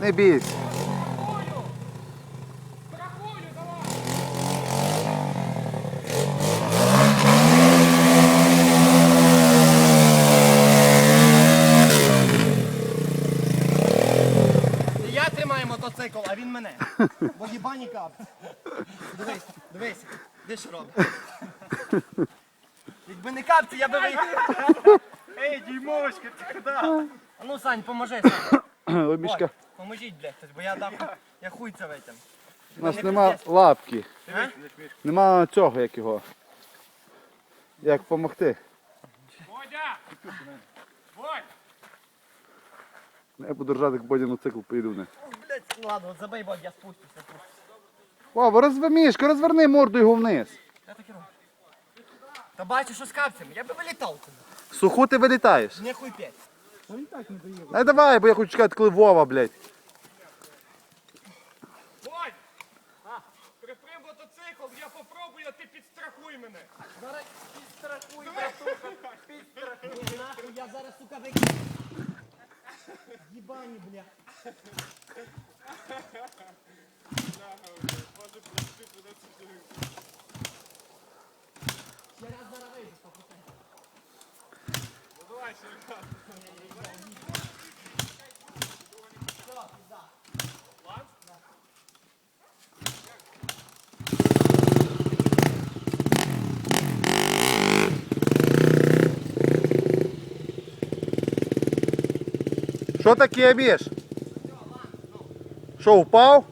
Не бійся. Я тримаю мотоцикл, а він мене. Бо їбані капці. Дивись, дивись, де що робить. Якби не капці, я би виїхав. Ей, діймовочка, ти куди? А ну, Сань, поможи, Сань. Ой, мішка. Поможіть, блядь, хтось, бо я дам, я хуй це витягну. У нас нема лапки. А? Нема цього як його. Як допомогти. Водя! Водь! Я буду ржати, як Бодя на цикл поїду в них. Блядь, ну ладно, от забий, бо я спустюся. Вова, розви мішка, розверни морду його вниз. Я так і роблю. Та бачиш, що з капцями, я би вилітав туди. Суху ти вилітаєш. Не хуй п'ять. Ай давай, бо я хочу чекати, коли Вова, блядь. Водь! Припри мотоцикл, я попробую, а ти підстрахуй мене. Зараз підстрахуй, братуха, підстрахуй. Нахуй, я зараз, сука, викину. Їбані, бля. Що таке, Міш? Що, впав?